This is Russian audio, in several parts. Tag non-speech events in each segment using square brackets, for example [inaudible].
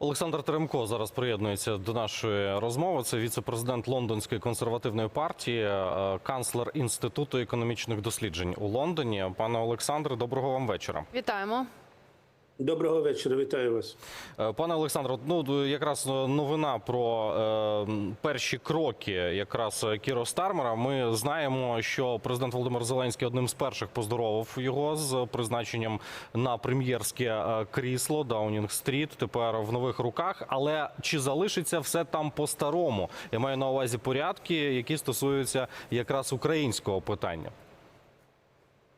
Олександр Теремко зараз приєднується до нашої розмови. Це віце-президент Лондонської консервативної партії, е, канцлер інституту економічних досліджень у Лондоні. Пане Олександре, доброго вам вечора. Вітаємо. Доброго вечора, вітаю вас. Е, Пане Олександре, от, ну якраз новина про е, перші кроки якраз Кіро Стармера. Ми знаємо, що президент Володимир Зеленський одним з перших поздоровив його з призначенням на прем'єрське е, крісло Даунінг Стріт. Тепер в нових руках. Але чи залишиться все там по-старому? Я маю на увазі порядки, які стосуються якраз українського питання.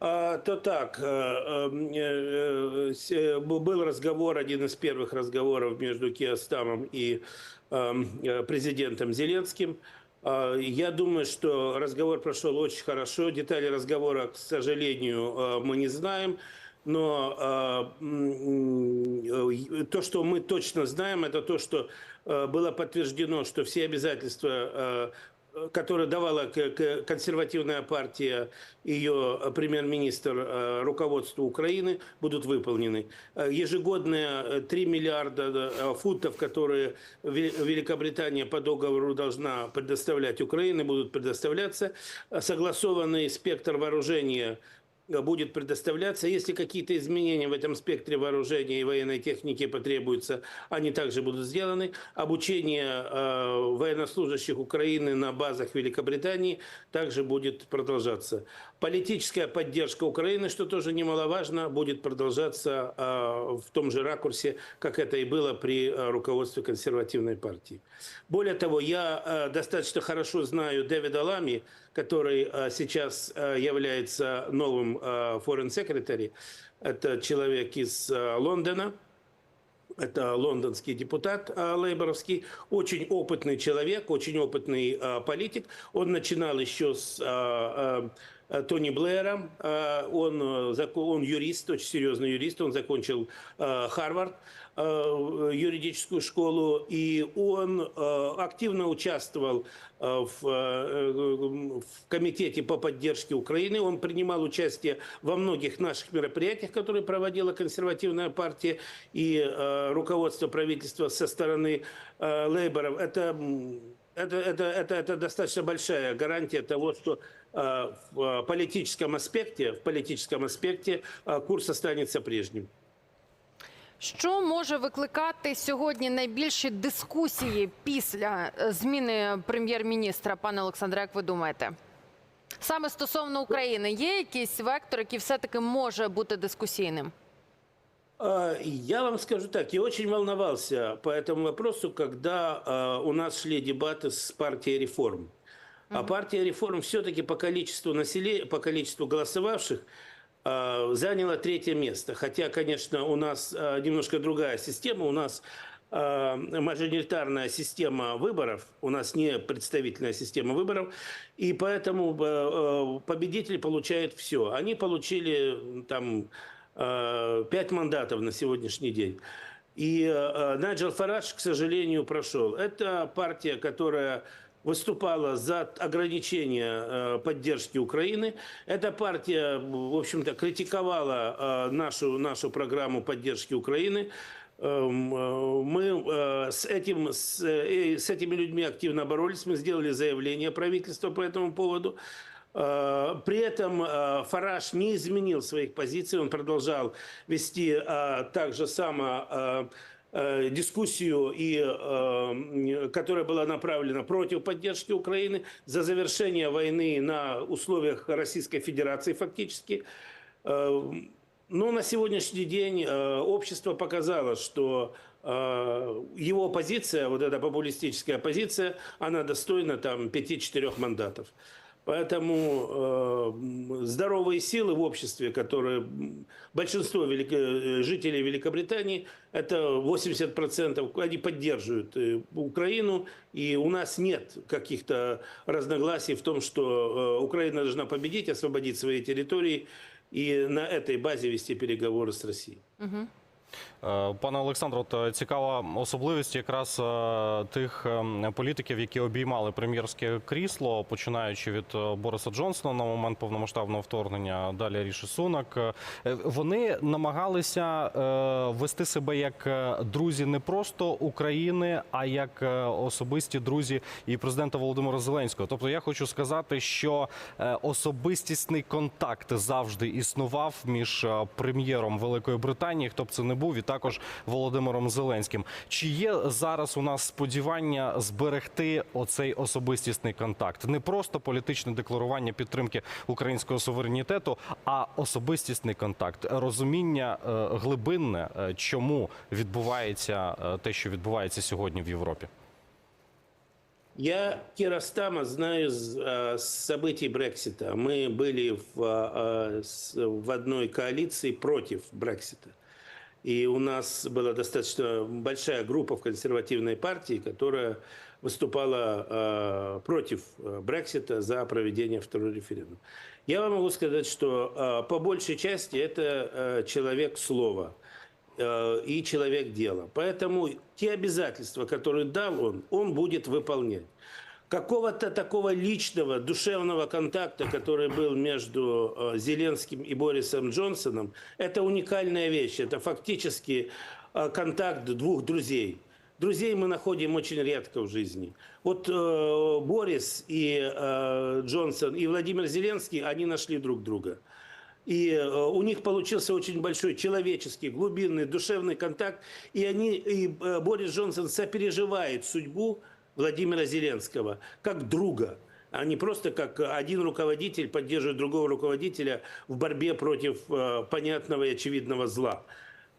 А, то так, э, э, э, э, был разговор, один из первых разговоров между Киостамом и эм, президентом Зеленским. А, Я думаю, что разговор прошел очень хорошо. Детали разговора, к сожалению, мы не знаем. Но то, что мы точно знаем, это то, что было подтверждено, что все обязательства которые давала консервативная партия, ее премьер-министр э, руководству Украины, будут выполнены. Э, Ежегодные э, 3 миллиарда э, фунтов, которые Ве- Великобритания по договору должна предоставлять Украине, будут предоставляться. Согласованный спектр вооружения будет предоставляться. Если какие-то изменения в этом спектре вооружения и военной техники потребуются, они также будут сделаны. Обучение э, военнослужащих Украины на базах Великобритании также будет продолжаться. Политическая поддержка Украины, что тоже немаловажно, будет продолжаться э, в том же ракурсе, как это и было при э, руководстве консервативной партии. Более того, я э, достаточно хорошо знаю Дэвида Лами, который э, сейчас является новым foreign secretary. Это человек из Лондона. Это лондонский депутат лейборовский, очень опытный человек, очень опытный политик. Он начинал еще с Тони Блэра. Э, Он, э, он юрист, очень серьезный юрист. Он закончил э, Харвард э, юридическую школу, и он э, активно участвовал э, в, э, в комитете по поддержке Украины. Он принимал участие во многих наших мероприятиях, которые проводила консервативная партия и э, руководство правительства со стороны э, лейборов. Это это, это, это, это достаточно большая гарантия того, что э, в э, политическом аспекте, в политическом аспекте э, курс останется прежним. Що може викликати сьогодні найбільші дискусії після е, зміни прем'єр-міністра, пане Олександре, як ви думаєте? Саме стосовно України, є якийсь вектор, який все-таки може бути дискусійним? А, Я вам скажу так, я очень волновался по этому вопросу, когда а, у нас шли дебаты с партией реформ. А партия реформ все-таки по количеству населения, по количеству голосовавших а, заняла третье место. Хотя, конечно, у нас немножко другая система. У нас мажоритарная система выборов, у нас не представительная система выборов, и поэтому победитель получает все. Они получили там пять мандатов на сегодняшний день. И э, Найджел Фараж, к сожалению, прошел. Это партия, которая выступала за ограничение э, поддержки Украины. Эта партия, в общем-то, критиковала э, нашу, нашу программу поддержки Украины. Эм, э, Мы э, с, этим, с, э, с этими людьми активно боролись. Мы сделали заявление правительства по этому поводу. Э, При этом э, Фараж не изменил своих позиций, он продолжал вести э, так же само дискуссию, и, которая была направлена против поддержки Украины за завершение войны на условиях Российской Федерации фактически. Но на сегодняшний день общество показало, что его позиция, вот эта популистическая позиция, она достойна там 5-4 мандатов. Поэтому э, здоровые силы в обществе, которые большинство велико- э, жителей Великобритании, это 80%, они поддерживают э, Украину, и у нас нет каких-то разногласий в том, что э, Украина должна победить, освободить свои территории и на этой базе вести переговоры с Россией. Е, Пане Олександро, е, цікава особливість якраз е, тих е, політиків, які обіймали прем'єрське крісло, починаючи від е, Бориса Джонсона на момент повномасштабного вторгнення, далі Ріші Сунак. Е, Вони намагалися е, вести себе як е, друзі не просто України, а як е, особисті друзі і президента Володимира Зеленського. Тобто, я хочу сказати, що е, особистісний контакт завжди існував між е, прем'єром Великої Британії, хто б це не був, і також Володимиром Зеленським. Чи є зараз у нас сподівання зберегти оцей особистісний контакт? Не просто політичне декларування підтримки українського суверенітету, а особистісний контакт, розуміння е, глибинне, е, чому відбувається е, те, що відбувається сьогодні в Європі. Я Кира Стама знаю с, э, с событий Брексита. Мы были в, э, с- в одной коалиции против Брексита. И у нас была достаточно большая группа в консервативной партии, которая выступала э, против э, Брексита за проведение второго референдума. Я вам могу сказать, что э, по большей части это э, человек слова э, и человек дела. Поэтому те обязательства, которые дал он, он будет выполнять. Какого-то такого личного, душевного контакта, который был между э, Зеленским и Борисом Джонсоном, это уникальная вещь. Это фактически э, контакт двух друзей. Друзей мы находим очень редко в жизни. Вот э, Борис и э, Джонсон и Владимир Зеленский, они нашли друг друга. И э, у них получился очень большой человеческий, глубинный, душевный контакт. И, они, и э, Борис Джонсон сопереживает судьбу Владимира Зеленского как друга, а не просто как один руководитель поддерживает другого руководителя в борьбе против э, понятного и очевидного зла.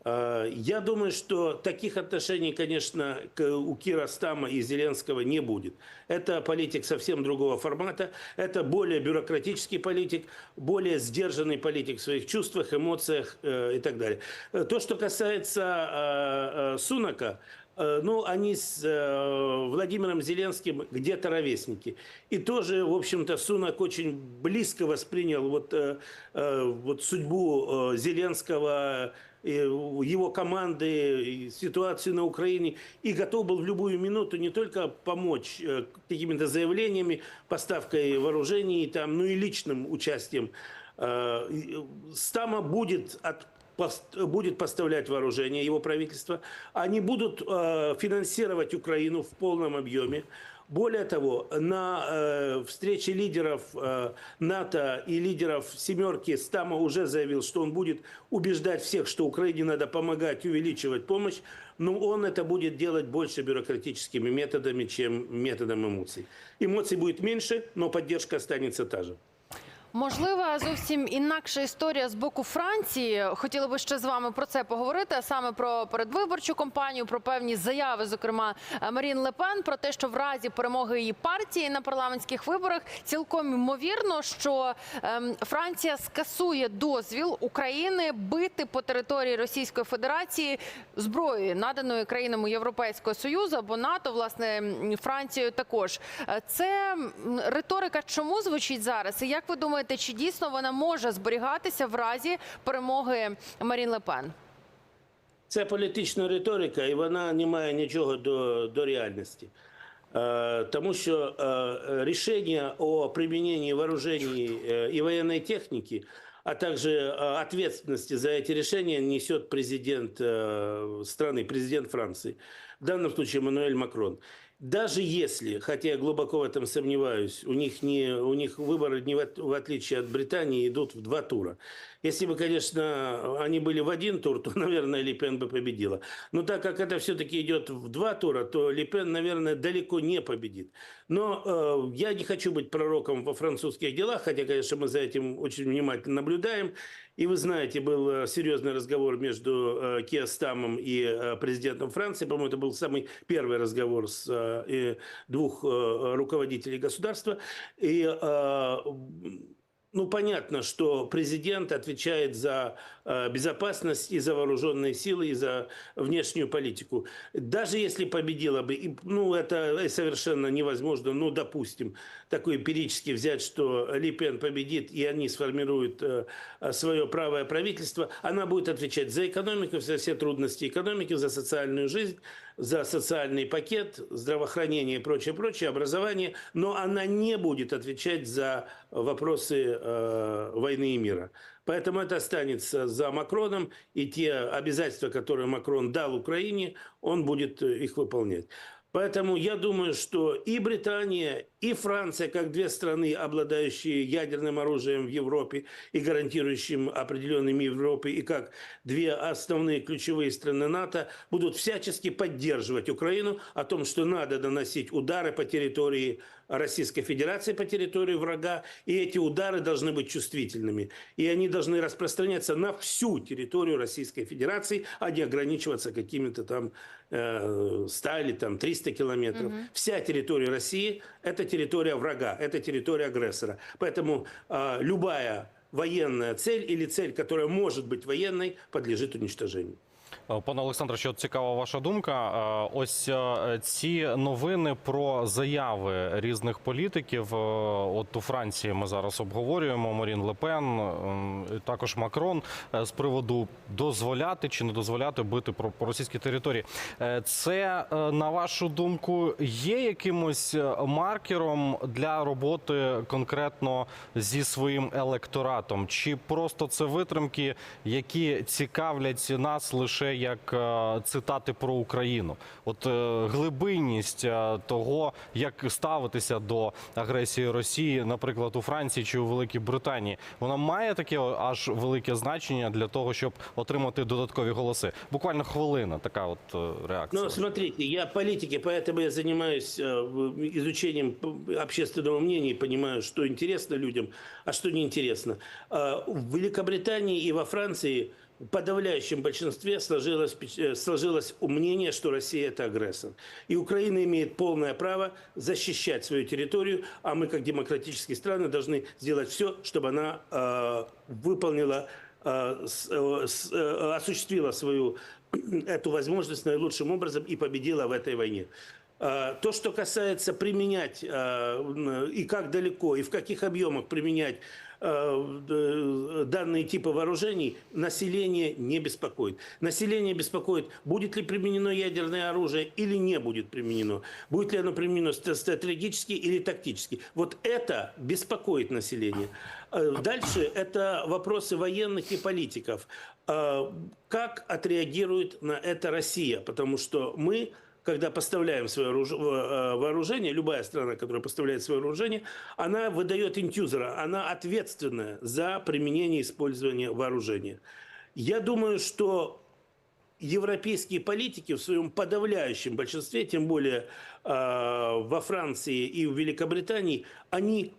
Э, Я думаю, что таких отношений, конечно, у Кира Стама и Зеленского не будет. Это политик совсем другого формата. Это более бюрократический политик, более сдержанный политик в своих чувствах, эмоциях э, и так далее. То, что касается Сунака, ну, они с э, Владимиром Зеленским где-то ровесники. И тоже, в общем-то, Сунак очень близко воспринял вот, э, э, вот судьбу э, Зеленского, и его команды, ситуацию на Украине, и готов был в любую минуту не только помочь э, какими-то заявлениями, поставкой вооружений, там, ну и личным участием. Э, э, Стама будет от будет поставлять вооружение, его правительство. Они будут э, финансировать Украину в полном объеме. Более того, на э, встрече лидеров э, НАТО и лидеров «семерки» Стама уже заявил, что он будет убеждать всех, что Украине надо помогать, увеличивать помощь, но он это будет делать больше бюрократическими методами, чем методом эмоций. Эмоций будет меньше, но поддержка останется та же. Можливо, зовсім інакша історія з боку Франції. Хотіла би ще з вами про це поговорити, а саме про передвиборчу кампанію, про певні заяви, зокрема Марін Лепен, про те, що в разі перемоги її партії на парламентських виборах цілком ймовірно, що ем, Франція скасує дозвіл України бити по території Російської Федерації зброєю, наданою країнами Європейського союзу або НАТО, власне Францією також. Е, Це риторика чому звучить зараз? І як ви думаєте, чи дійсно вона може зберігатися в разі перемоги Марін Лепен? Це політична риторика, і вона не має нічого до, до реальності. Е, Тому що е, рішення о применении вооружений е, и военной техники, а также е, ответственности за эти решения несет президент е, страны, президент Франции, в данном случае Эммануэль Макрон. Даже если, хотя я глубоко в этом сомневаюсь, у них, не, у них выборы, не в, в отличие от Британии, идут в два тура. Если бы, конечно, они были в один тур, то, [laughs] наверное, Ле Пен бы победила. Но так как это все-таки идет в два тура, то Ле Пен, наверное, далеко не победит. Но э, я не хочу быть пророком во французских делах, хотя, конечно, мы за этим очень внимательно наблюдаем. И вы знаете, был э, серьезный разговор между э, Киа Стамом и э, президентом Франции. По-моему, это был самый первый разговор с э, двух э, руководителей государства. И э, Ну, понятно, что президент отвечает за э, безопасность и за вооруженные силы, и за внешнюю политику. Даже если победила бы, и, ну, это совершенно невозможно, ну, допустим, такой эмпирически взять, что Ли Пен победит, и они сформируют э, свое правое правительство, она будет отвечать за экономику, за все трудности экономики, за социальную жизнь, за социальный пакет, здравоохранение и прочее, прочее, образование, но она не будет отвечать за вопросы э, войны и мира. Поэтому это останется за Макроном, и те обязательства, которые Макрон дал Украине, он будет э, их выполнять. Поэтому я думаю, что и Британия, и Франция, как две страны, обладающие ядерным оружием в Европе и гарантирующим определенным Европе, и как две основные ключевые страны НАТО, будут всячески поддерживать Украину о том, что надо наносить удары по территории Российской Федерации, по территории врага, и эти удары должны быть чувствительными. И они должны распространяться на всю территорию Российской Федерации, а не ограничиваться какими-то там э, 100 или там 300 километров. Вся территория России – это территория врага, это территория агрессора. Поэтому э, любая военная цель или цель, которая может быть военной, подлежит уничтожению. Е, Пане Олександре, що цікава ваша думка. Е, Ось е, ці новини про заяви різних політиків. От у Франції ми зараз обговорюємо Марін Лепен, також Макрон з приводу дозволяти чи не дозволяти бити про по російській території. Це на вашу думку є якимось маркером для роботи конкретно зі своїм електоратом, чи просто це витримки, які цікавлять нас лише як е, цитати про Україну? От е, глибинність е, того, як ставитися до агресії Росії, наприклад, у Франції чи у Великій Британії, вона має таке аж велике значення для того, щоб отримати додаткові голоси. Буквально хвилина, така от реакція. Ну, смотрите, я политики, поэтому я занимаюсь э, в- изучением п- общественного мнения и понимаю, что интересно людям, а что неинтересно. В Великобритании и во Франции в подавляющем большинстве сложилось, э, сложилось мнение, что Россия – это агрессор. И Украина имеет полное право защищать свою территорию, а мы, как демократические страны, должны сделать все, чтобы она э, выполнила э, с- э, э, осуществила свою [clears throat] эту возможность наилучшим образом и победила в этой войне. А, То, что касается применять м, и как далеко, и в каких объемах применять д- данные типы вооружений, население не беспокоит. Население беспокоит, будет ли применено ядерное оружие или не будет применено. Будет ли оно применено ст- стратегически или тактически. Вот это беспокоит население. Э, Дальше это вопросы военных и политиков. Э, Как отреагирует на это Россия? Потому что мы когда поставляем свое э, вооружение, любая страна, которая поставляет свое вооружение, она выдает интюзера, она ответственная за применение и использование вооружения. Я думаю, что европейские политики в своем подавляющем большинстве, тем более э, во Франции и в Великобритании, они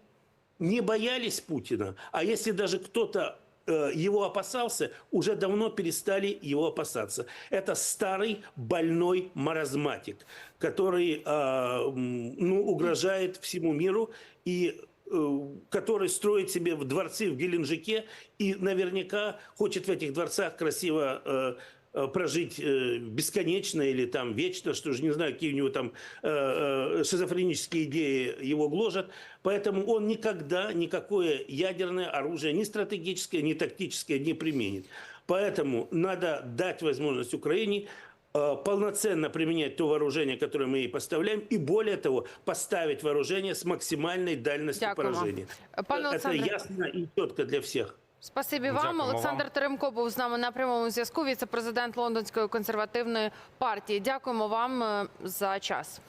не боялись Путина, а если даже кто-то его опасался, уже давно перестали его опасаться. Это старый больной маразматик, который э, ну, угрожает всему миру и э, который строит себе в дворцы в Геленджике и наверняка хочет в этих дворцах красиво э, э, прожить э, бесконечно или там вечно, что же не знаю, какие у него там э, э, шизофренические идеи его гложат. Поэтому он никогда никакое ядерное оружие, ни стратегическое, ни тактическое не применит. Поэтому надо дать возможность Украине э, полноценно применять то вооружение, которое мы ей поставляем, и более того, поставить вооружение с максимальной дальностью Дякуємо. поражения. Пане Это ясно и четко для всех. Спасибі вам. Дякуємо Олександр вам. Теремко був з нами на прямому зв'язку. Віце-президент Лондонської консервативної партії. Дякуємо вам е, за час.